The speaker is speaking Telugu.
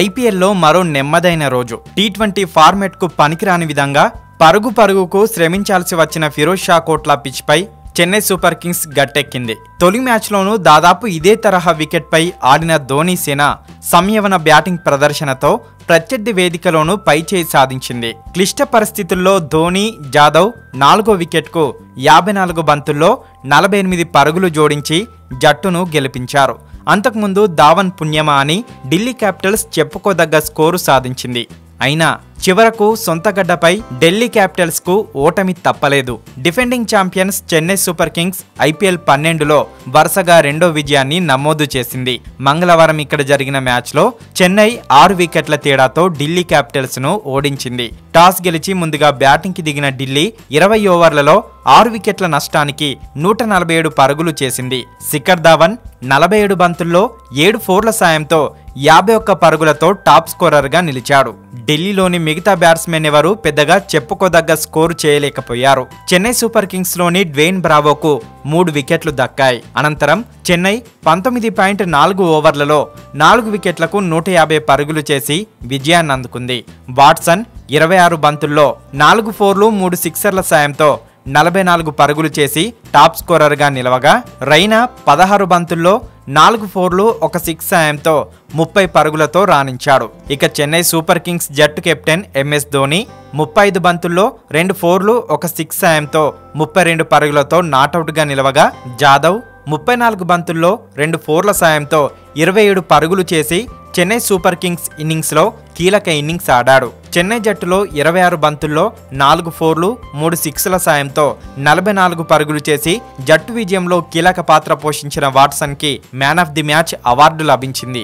ఐపీఎల్లో మరో నెమ్మదైన రోజు. టీ ట్వంటీ ఫార్మెట్కు పనికిరాని విధంగా పరుగు పరుగుకు శ్రమించాల్సి వచ్చిన ఫిరోజ్ షా కోట్ల పిచ్పై చెన్నై సూపర్ కింగ్స్ గట్టెక్కింది. తొలి మ్యాచ్లోనూ దాదాపు ఇదే తరహా వికెట్పై ఆడిన ధోని సేన సంయవన బ్యాటింగ్ ప్రదర్శనతో ప్రత్యర్థి వేదికలోనూ పైచేయి సాధించింది. క్లిష్ట పరిస్థితుల్లో ధోని జాదవ్ నాలుగో వికెట్కు యాభై నాలుగు బంతుల్లో నలభై ఎనిమిది పరుగులు జోడించి జట్టును గెలిపించారు. అంతకుముందు ధావన్ పుణ్యమా అని ఢిల్లీ క్యాపిటల్స్ చెప్పుకోదగ్గ స్కోరు సాధించింది. అయినా చివరకు సొంత గడ్డపై ఢిల్లీ క్యాపిటల్స్కు ఓటమి తప్పలేదు. Defending champions Chennai Super Kings IPL పన్నెండులో వరుసగా రెండో విజయాన్ని నమోదు చేసింది. మంగళవారం ఇక్కడ జరిగిన మ్యాచ్లో చెన్నై ఆరు వికెట్ల తేడాతో ఢిల్లీ క్యాపిటల్స్ను ఓడించింది. టాస్ గెలిచి ముందుగా బ్యాటింగ్కి దిగిన ఢిల్లీ ఇరవై ఓవర్లలో ఆరు వికెట్ల నష్టానికి నూట నలభై ఏడు పరుగులు చేసింది. శిఖర్ ధావన్ నలభై ఏడు బంతుల్లో ఏడు ఫోర్ల సాయంతో యాభై ఒక్క పరుగులతో టాప్ స్కోరర్గా నిలిచాడు. ఢిల్లీలోని మిగతా బ్యాట్స్మెన్ ఎవరు పెద్దగా చెప్పుకోదగ్గ స్కోరు చేయలేకపోయారు. చెన్నై సూపర్ కింగ్స్లోని డ్వేన్ బ్రావోకు మూడు వికెట్లు దక్కాయి. అనంతరం చెన్నై పంతొమ్మిది పాయింట్ నాలుగు ఓవర్లలో నాలుగు వికెట్లకు నూట యాభై పరుగులు చేసి విజయాన్ని అందుకుంది. వాట్సన్ ఇరవై ఆరు బంతుల్లో నాలుగు ఫోర్లు మూడు సిక్సర్ల సాయంతో నలభై నాలుగు పరుగులు చేసి టాప్ స్కోరర్గా నిలవగా రైనా పదహారు బంతుల్లో నాలుగు ఫోర్లు ఒక సిక్స్ సాయంతో ముప్పై పరుగులతో రాణించాడు. ఇక చెన్నై సూపర్ కింగ్స్ జట్టు కెప్టెన్ ఎంఎస్ ధోని ముప్పై ఐదు బంతుల్లో రెండు ఫోర్లు ఒక సిక్స్ సాయంతో ముప్పై రెండు పరుగులతో నాటౌట్గా నిలవగా జాదవ్ ముప్పై నాలుగు బంతుల్లో రెండు ఫోర్ల సాయంతో ఇరవై ఏడు పరుగులు చేసి చెన్నై సూపర్ కింగ్స్ ఇన్నింగ్స్లో కీలక ఇన్నింగ్స్ ఆడాడు. చెన్నై జట్టులో ఇరవై ఆరు బంతుల్లో నాలుగు ఫోర్లు మూడు సిక్స్ల సాయంతో నలభై నాలుగు పరుగులు చేసి జట్టు విజయంలో కీలక పాత్ర పోషించిన వాట్సన్కి man of the match award లభించింది.